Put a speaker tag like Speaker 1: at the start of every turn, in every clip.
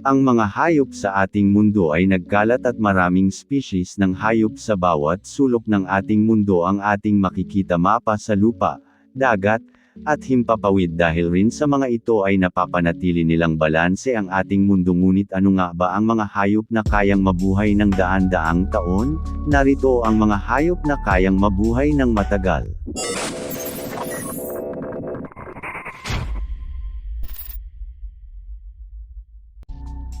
Speaker 1: Ang mga hayop sa ating mundo ay nagkalat at maraming species ng hayop sa bawat sulok ng ating mundo ang ating makikita mapa sa lupa, dagat, at himpapawid dahil rin sa mga ito ay napapanatili nilang balanse ang ating mundo ngunit ano nga ba ang mga hayop na kayang mabuhay ng daan-daang taon? Narito ang mga hayop na kayang mabuhay ng matagal.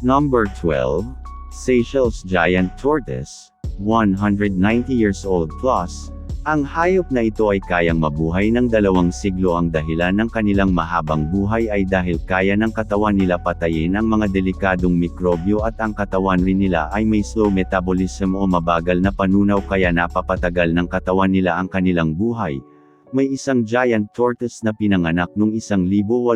Speaker 1: Number 12, Seychelles Giant Tortoise, 190 years old plus. Ang hayop na ito ay kayang mabuhay ng dalawang siglo ang dahilan ng kanilang mahabang buhay ay dahil kaya ng katawan nila patayin ang mga delikadong mikrobyo at ang katawan rin nila ay may slow metabolism o mabagal na panunaw kaya napapatagal ng katawan nila ang kanilang buhay. May isang giant tortoise na pinanganak noong 1832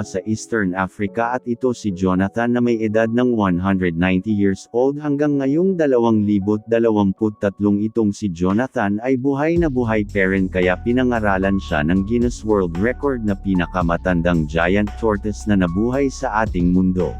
Speaker 1: sa Eastern Africa at ito si Jonathan na may edad ng 190 years old hanggang ngayong 2023 itong si Jonathan ay buhay na buhay parent kaya pinangaralan siya ng Guinness World Record na pinakamatandang giant tortoise na nabuhay sa ating mundo.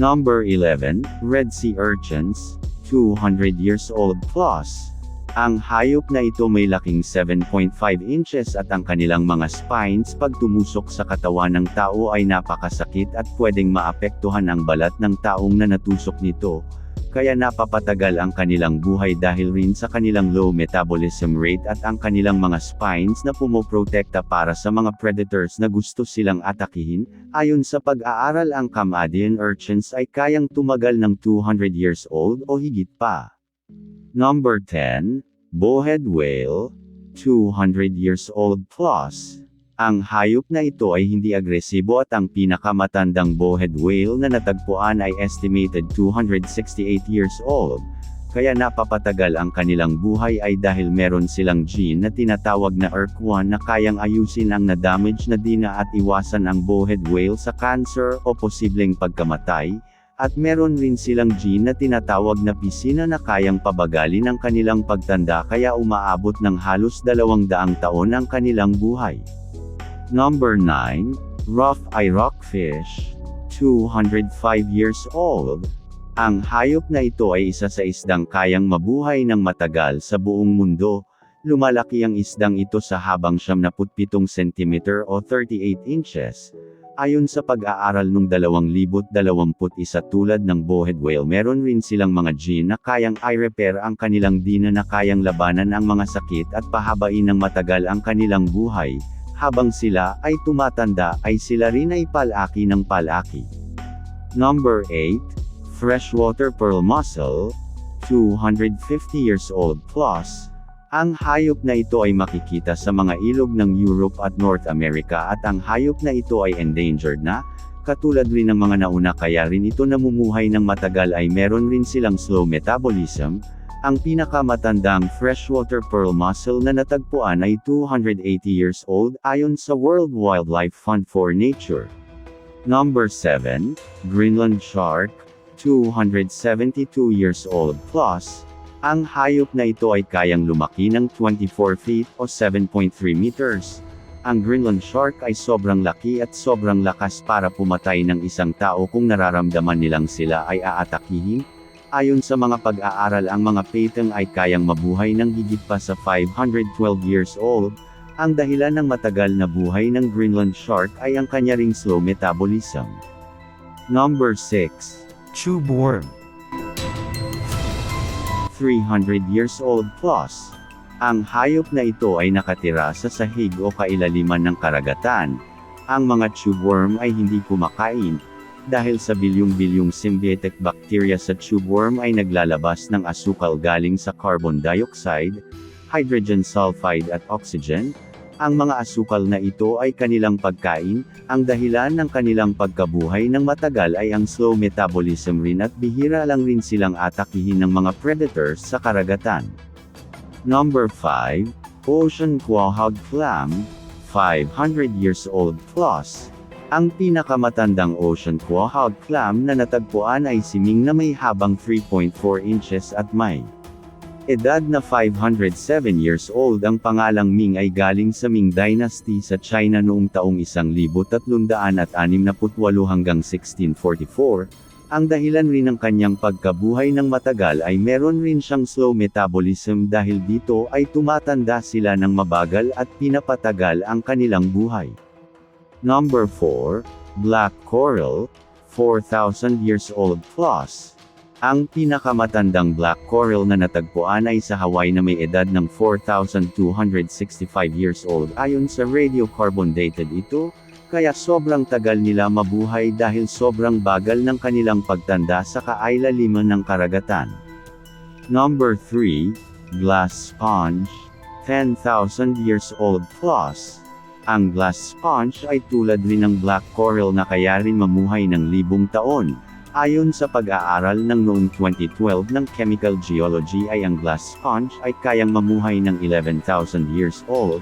Speaker 1: Number 11, Red Sea Urchins, 200 years old plus. Ang hayop na ito may laking 7.5 inches at ang kanilang mga spines pag tumusok sa katawan ng tao ay napakasakit at pwedeng maapektuhan ang balat ng taong na natusok nito. Kaya napapatagal ang kanilang buhay dahil rin sa kanilang low metabolism rate at ang kanilang mga spines na pumoprotekta para sa mga predators na gusto silang atakihin. Ayon sa pag-aaral ang Kamadian urchins ay kayang tumagal ng 200 years old o higit pa. Number 10, Bowhead Whale, 200 years old plus. Ang hayop na ito ay hindi agresibo at ang pinakamatandang bowhead whale na natagpuan ay estimated 268 years old. Kaya napapatagal ang kanilang buhay ay dahil meron silang gene na tinatawag na ERK1 na kayang ayusin ang na-damage na dina at iwasan ang bowhead whale sa cancer o posibleng pagkamatay, at meron rin silang gene na tinatawag na pisina na kayang pabagalin ang kanilang pagtanda kaya umaabot ng halos dalawang daang taon ang kanilang buhay. Number 9, Rough Eye Rockfish, 205 years old. Ang hayop na ito ay isa sa isdang kayang mabuhay ng matagal sa buong mundo. Lumalaki ang isdang ito sa habang 77 cm o 38 inches. Ayon sa pag-aaral nung 2021 tulad ng bowhead whale meron rin silang mga gene na kayang i-repair ang kanilang dina na kayang labanan ang mga sakit at pahabain ng matagal ang kanilang buhay. Habang sila ay tumatanda ay sila rin ay palaki ng palaki. Number 8, Freshwater Pearl Mussel, 250 years old plus, ang hayop na ito ay makikita sa mga ilog ng Europe at North America at ang hayop na ito ay endangered na, katulad rin ng mga nauna kaya rin ito namumuhay ng matagal ay meron rin silang slow metabolism, ang pinakamatandang freshwater pearl mussel na natagpuan ay 280 years old ayon sa World Wildlife Fund for Nature. Number 7, Greenland Shark, 272 years old plus, ang hayop na ito ay kayang lumaki ng 24 feet o 7.3 meters. Ang Greenland shark ay sobrang laki at sobrang lakas para pumatay ng isang tao kung nararamdaman nilang sila ay aatakihin. Ayon sa mga pag-aaral ang mga pateng ay kayang mabuhay ng higit pa sa 512 years old. Ang dahilan ng matagal na buhay ng Greenland shark ay ang kanya ring slow metabolism. Number 6. Tube worm 300 years old plus. Ang hayop na ito ay nakatira sa sahig o kailaliman ng karagatan. Ang mga tube worm ay hindi kumakain. Dahil sa bilyong-bilyong symbiotic bacteria sa tube worm ay naglalabas ng asukal galing sa carbon dioxide, hydrogen sulfide at oxygen, ang mga asukal na ito ay kanilang pagkain, ang dahilan ng kanilang pagkabuhay ng matagal ay ang slow metabolism rin at bihira lang rin silang atakihin ng mga predators sa karagatan. Number 5, Ocean Quahog Clam, 500 years old plus. Ang pinakamatandang ocean quahog clam na natagpuan ay siming na may habang 3.4 inches at may Edad na 507 years old ang pangalang Ming ay galing sa Ming Dynasty sa China noong taong 1368 hanggang 1644. Ang dahilan rin ng kanyang pagkabuhay ng matagal ay meron rin siyang slow metabolism dahil dito ay tumatanda sila ng mabagal at pinapatagal ang kanilang buhay. Number 4, Black Coral, 4,000 years old plus. Ang pinakamatandang black coral na natagpuan ay sa Hawaii na may edad ng 4,265 years old ayon sa radiocarbon dated ito, kaya sobrang tagal nila mabuhay dahil sobrang bagal ng kanilang pagtanda sa kailaliman ng karagatan. Number 3, Glass Sponge, 10,000 years old plus. Ang glass sponge ay tulad rin ng black coral na kaya rin mamuhay ng libong taon. Ayon sa pag-aaral ng noong 2012 ng Chemical Geology ay ang glass sponge ay kayang mamuhay ng 11,000 years old,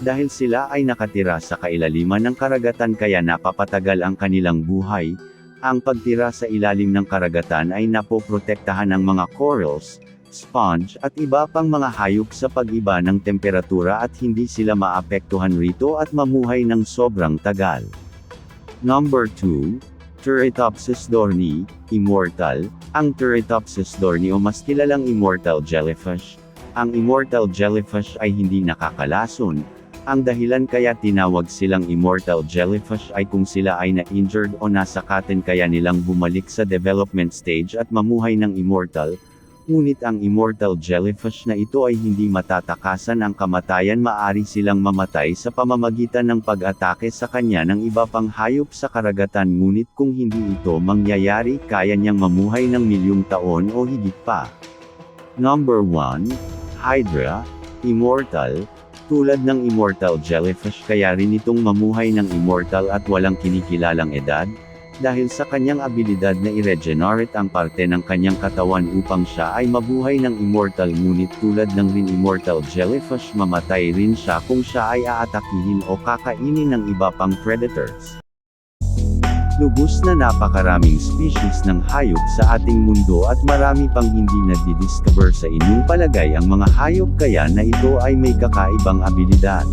Speaker 1: dahil sila ay nakatira sa kailaliman ng karagatan kaya napapatagal ang kanilang buhay, ang pagtira sa ilalim ng karagatan ay napoprotektahan ng mga corals, sponge at iba pang mga hayop sa pag-iba ng temperatura at hindi sila maapektuhan rito at mamuhay ng sobrang tagal. Number 2, Turritopsis dorni, immortal. Ang Turritopsis dorni o mas kilalang immortal jellyfish. Ang immortal jellyfish ay hindi nakakalason. Ang dahilan kaya tinawag silang immortal jellyfish ay kung sila ay na-injured o nasakatin kaya nilang bumalik sa development stage at mamuhay ng immortal, Ngunit ang immortal jellyfish na ito ay hindi matatakasan ang kamatayan. Maari silang mamatay sa pamamagitan ng pag-atake sa kanya ng iba pang hayop sa karagatan. Ngunit kung hindi ito mangyayari kaya niyang mamuhay ng milyong taon o higit pa. Number 1, Hydra, Immortal, tulad ng immortal jellyfish kaya rin itong mamuhay ng immortal at walang kinikilalang edad, dahil sa kanyang abilidad na i-regenerate ang parte ng kanyang katawan upang siya ay mabuhay ng immortal ngunit tulad ng rin immortal jellyfish mamatay rin siya kung siya ay aatakihin o kakainin ng iba pang predators. Lubos na napakaraming species ng hayop sa ating mundo at marami pang hindi na-discover sa inyong palagay ang mga hayop kaya na ito ay may kakaibang abilidad.